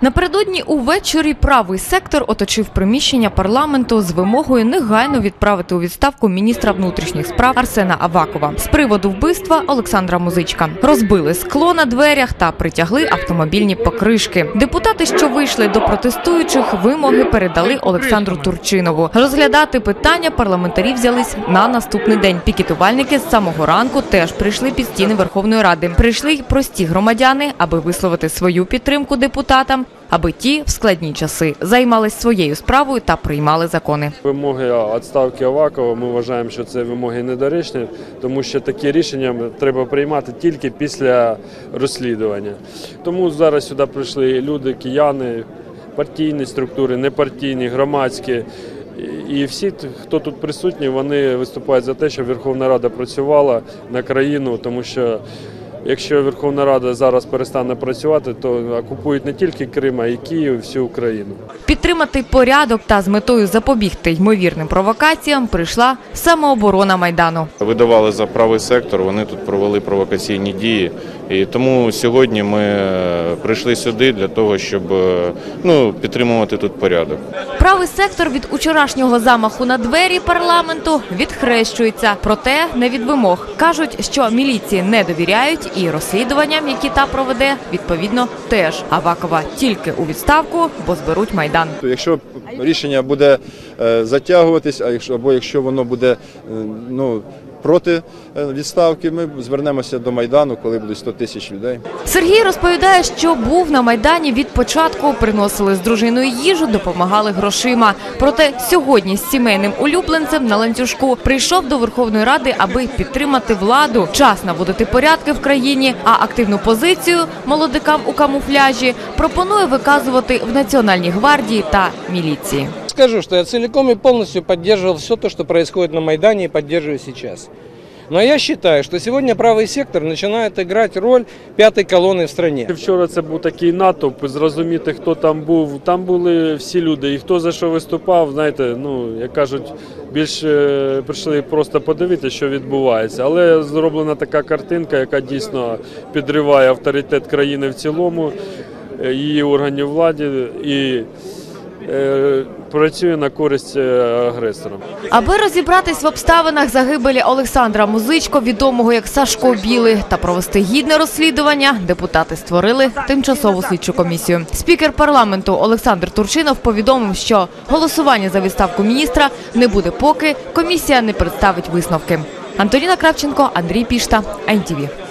Напередодні увечері правий сектор оточив приміщення парламенту з вимогою негайно відправити у відставку міністра внутрішніх справ Арсена Авакова з приводу вбивства Олександра Музичка. Розбили скло на дверях та притягли автомобільні покришки. Депутати, що вийшли до протестуючих, вимоги передали Олександру Турчинову. Розглядати питання парламентарі взялись на наступний день. Пікетувальники з самого ранку теж прийшли під стіни Верховної Ради. Прийшли й прості громадяни, аби висловити свою підтримку депутатам, аби ті в складні часи займались своєю справою та приймали закони. Вимоги відставки Авакова, ми вважаємо, що це вимоги недоречні, тому що такі рішення треба приймати тільки після розслідування. Тому зараз сюди прийшли люди, кияни, партійні структури, непартійні, громадські. І всі, хто тут присутні, вони виступають за те, щоб Верховна Рада працювала на країну, тому що якщо Верховна Рада зараз перестане працювати, то окупують не тільки Крим, а й Київ, і всю Україну. Підтримати порядок та з метою запобігти ймовірним провокаціям прийшла самооборона майдану. Видавали за правий сектор, вони тут провели провокаційні дії. І тому сьогодні ми е, прийшли сюди для того, щоб е, ну, підтримувати тут порядок. Правий сектор від учорашнього замаху на двері парламенту відхрещується, проте не від вимог. кажуть, що міліції не довіряють і розслідуванням, які та проведе, відповідно теж Авакова тільки у відставку, бо зберуть майдан. Якщо рішення буде е, затягуватись, а якщо або якщо воно буде ну проти е, відставки, ми звернемося до майдану, коли буде 100 тисяч людей. Сергій розповідає, що був на майдані від початку, приносили з дружиною їжу, допомагали грошима. Проте сьогодні з сімейним улюбленцем на ланцюжку прийшов до Верховної Ради, аби підтримати владу, час наводити порядки в країні. А активну позицію молодикам у камуфляжі пропонує виказувати в Національній гвардії та міліції. Скажу, что я целиком и полностью поддерживал все то, что происходит на Майдане и поддерживаю сейчас. Но я считаю, что сегодня правый сектор начинает играть роль пятой колонны в стране. Вчора це був такий натовп, зрозуміти, хто там був. Там були всі люди, і хто за що виступав, знаєте, ну як кажуть, більше прийшли просто подивитися, що відбувається. Але зроблена така картинка, яка дійсно підриває авторитет країни в цілому, е, її органів влади і працює на користь е, агресорам. Аби розібратись в обставинах загибелі Олександра Музичко, відомого як Сашко Білий, та провести гідне розслідування, депутати створили тимчасову слідчу комісію. Спікер парламенту Олександр Турчинов повідомив, що голосування за відставку міністра не буде, поки комісія не представить висновки. Антоніна Кравченко, Андрій Пішта, НТВ.